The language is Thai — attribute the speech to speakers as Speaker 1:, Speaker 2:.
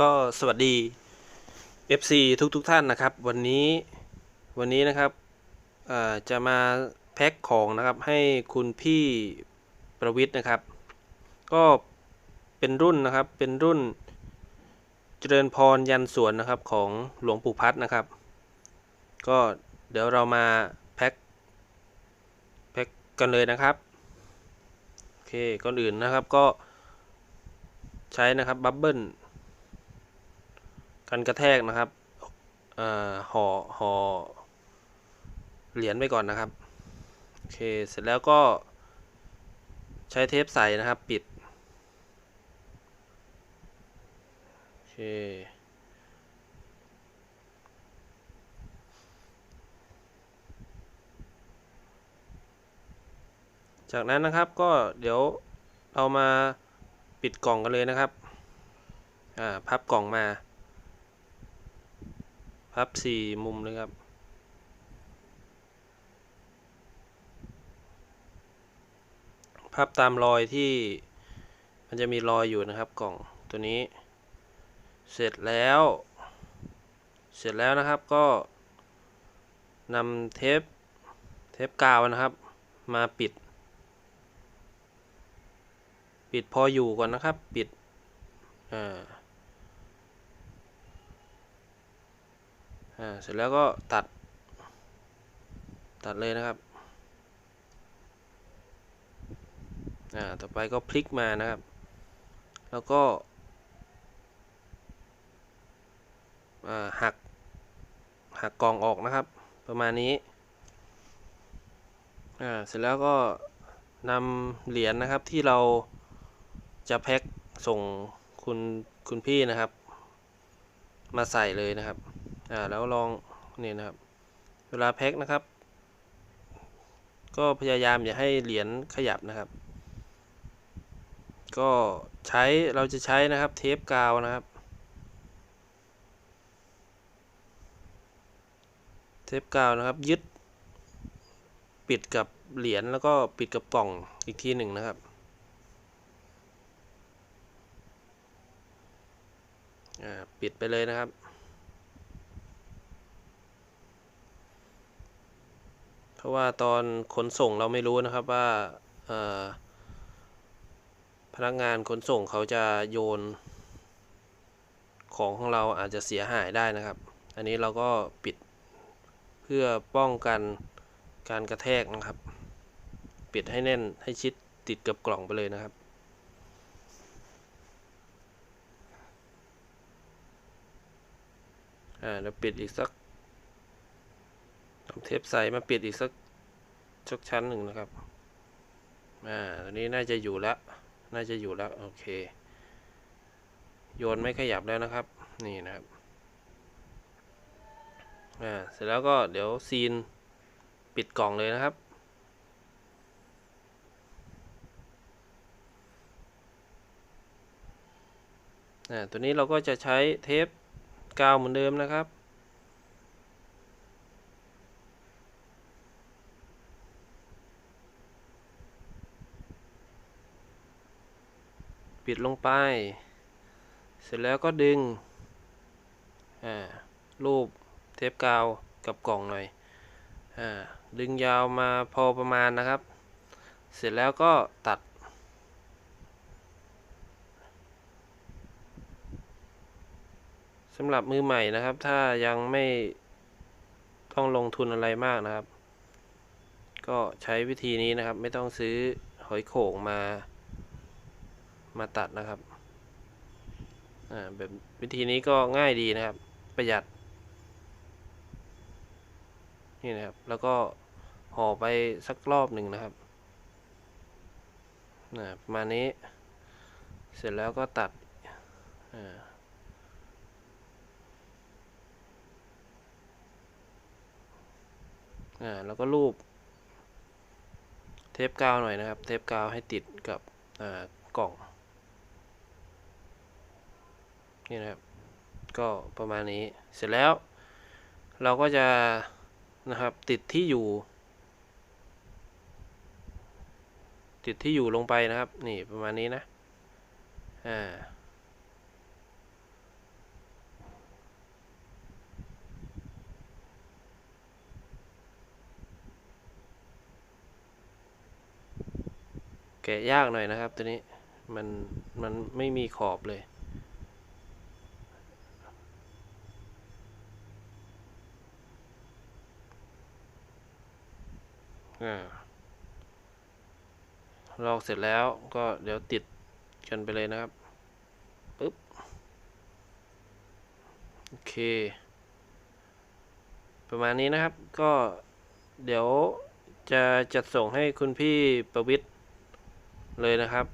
Speaker 1: ก็สวัสดี FC ทุกทุกๆท่านนะครับ วันนี้วันนี้นะครับจะมาแพ็คของนะครับให้คุณพี่ประวิทย์นะครับ ก็เป็นรุ่นนะครับเป็นรุ่นเจริญพรยันสวนนะครับของหลวงปู่พัดนะครับ ก็เดี๋ยวเรามาแพ็คแพ็คกันเลยนะครับโอเคก่อนอื่นนะครับก็ใช้นะครับบับเบิล กันกระแทกนะครับห่อห่อเหรียญไปก่อนนะครับ โอเค เสร็จแล้วก็ใช้เทปใสนะครับปิด โอเค จากนั้นนะครับก็เดี๋ยวเอามาปิดกล่องกันเลยนะครับ อ่า พับกล่องมา พับสี่มุมเลยครับ พับตามรอยที่มันจะมีรอยอยู่นะครับกล่องตัวนี้ เสร็จแล้ว เสร็จแล้วนะครับก็นำเทปเทปกาวนะครับ มาปิด ปิดพออยู่ก่อนนะครับ ปิดอ่า อ่าเสร็จแล้วก็ตัด ตัดเลยนะครับอ่าต่อไปก็พลิกมานะครับ แล้วก็หักหักกองออกนะครับ ประมาณนี้อ่าเสร็จแล้วก็นำเหรียญนะครับที่เราจะแพ็คส่งคุณคุณพี่นะครับ มาใส่เลยนะครับ อ่าแล้วลองนี่นะครับ เวลาแพ็คนะครับ ก็พยายามอย่าให้เหรียญขยับนะครับ ก็ใช้เราจะใช้นะครับเทปกาวนะครับเทปกาวนะครับยึด ปิดกับเหรียญแล้วก็ปิดกับกล่องอีกทีหนึ่งนะครับปิดไปเลยนะครับ เพ ราะว่าตอนขนส่งเราไม่รู้นะครับว่าพนักงานขนส่งเขาจะโยน ของของเราอาจจะเสียหายได้นะครับ อันนี้เราก็ปิดเพื่อป้องกันการกระแทกนะครับ ปิดให้แน่นให้ชิดติดกับกล่องไปเลยนะครับอ่าเดี๋ยวปิดอีกสัก เอาเทปใสมาปิดอีกสักสักชั้นหนึ่งนะครับอ่าตอนนี้น่าจะอยู่แล้วน่าจะอยู่แล้วโอเค โยนไม่ขยับแล้วนะครับ นี่นะครับอ่าเสร็จแล้วก็เดี๋ยวซีนปิดกล่องเลยนะครับอ่าตัวนี้เราก็จะใช้เทปกาวเหมือนเดิมนะครับ ปิดลงไป เสร็จแล้วก็ดึงรูปเทปกาวกับกล่องหน่อยอดึงยาวมาพอประมาณนะครับ เสร็จแล้วก็ตัด สำหรับมือใหม่นะครับ ถ้ายังไม่ต้องลงทุนอะไรมากนะครับ ก็ใช้วิธีนี้นะครับ ไม่ต้องซื้อหอยโข่งมา มาตัดนะครับอ่าแบบวิธีนี้ก็ง่ายดีนะครับ ประหยัด นี่นะครับ แล้วก็ห่อไปสักรอบหนึ่งนะครับนะประมาณนี้ เสร็จแล้วก็ตัดอ่าอ่าแล้วก็รูป เทปกาวหน่อยนะครับ เทปกาวให้ติดกับอ่ากล่อง นี่นะครับ ก็ประมาณนี้เสร็จแล้ว เราก็จะนะครับติดที่อยู่ ติดที่อยู่ลงไปนะครับ นี่ประมาณนี้นะอ่าแกะยากหน่อยนะครับตัวนี้มันมันไม่มีขอบเลย ลอกเสร็จแล้วก็เดี๋ยวติดกันไปเลยนะครับปึ๊บโอเค ประมาณนี้นะครับก็เดี๋ยวจะจัดส่งให้คุณพี่ประวิทย์เลยนะครับ